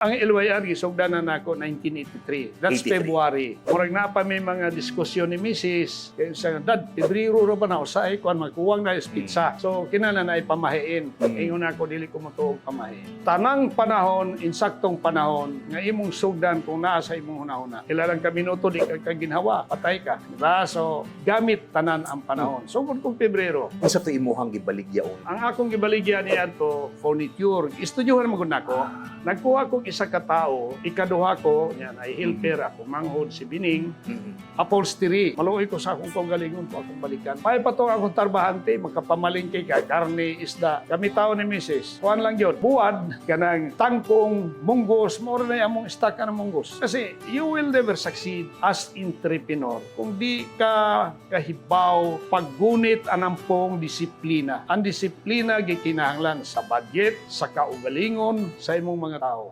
Ang LYR gisugdanan nako 1983. That's 83. February. Murag na pa may mga diskusyon ni Mrs. Kaya sa dad, Pebrero ra ba na usay kuan magkuwang na is pizza. So kinala na ipamahiin. Mm. Ingon ako dili ko motuog pamahiin. Tanang panahon, insaktong panahon nga imong sugdan kung naa sa imong hunahuna. Ilang ka minuto di ka, ka ginhawa, patay ka. Diba? So gamit tanan ang panahon. Sugod kong Pebrero, Unsa to imuhang gibaligyaon? ang akong gibaligyan niya to furniture. Istudyohan mo gud nako. Nagkuha kong isa ka tao, ikaduha ko, yan ay helper ako, manghod si Bining, Mhm. upholstery. Maluoy ko sa akong konggalingon po akong balikan. Pay pa to akong tarbahante, makapamalingke ka, karne, isda. Kami tao ni Mrs. Kuhan lang yun. Buwad, kanang tangkong, munggos, more na yung among stock ka ng munggos. Kasi you will never succeed as entrepreneur kung di ka kahibaw paggunit anang pong disiplina. Ang disiplina gikinahanglan sa budget, sa kaugalingon, sa imong mga tao.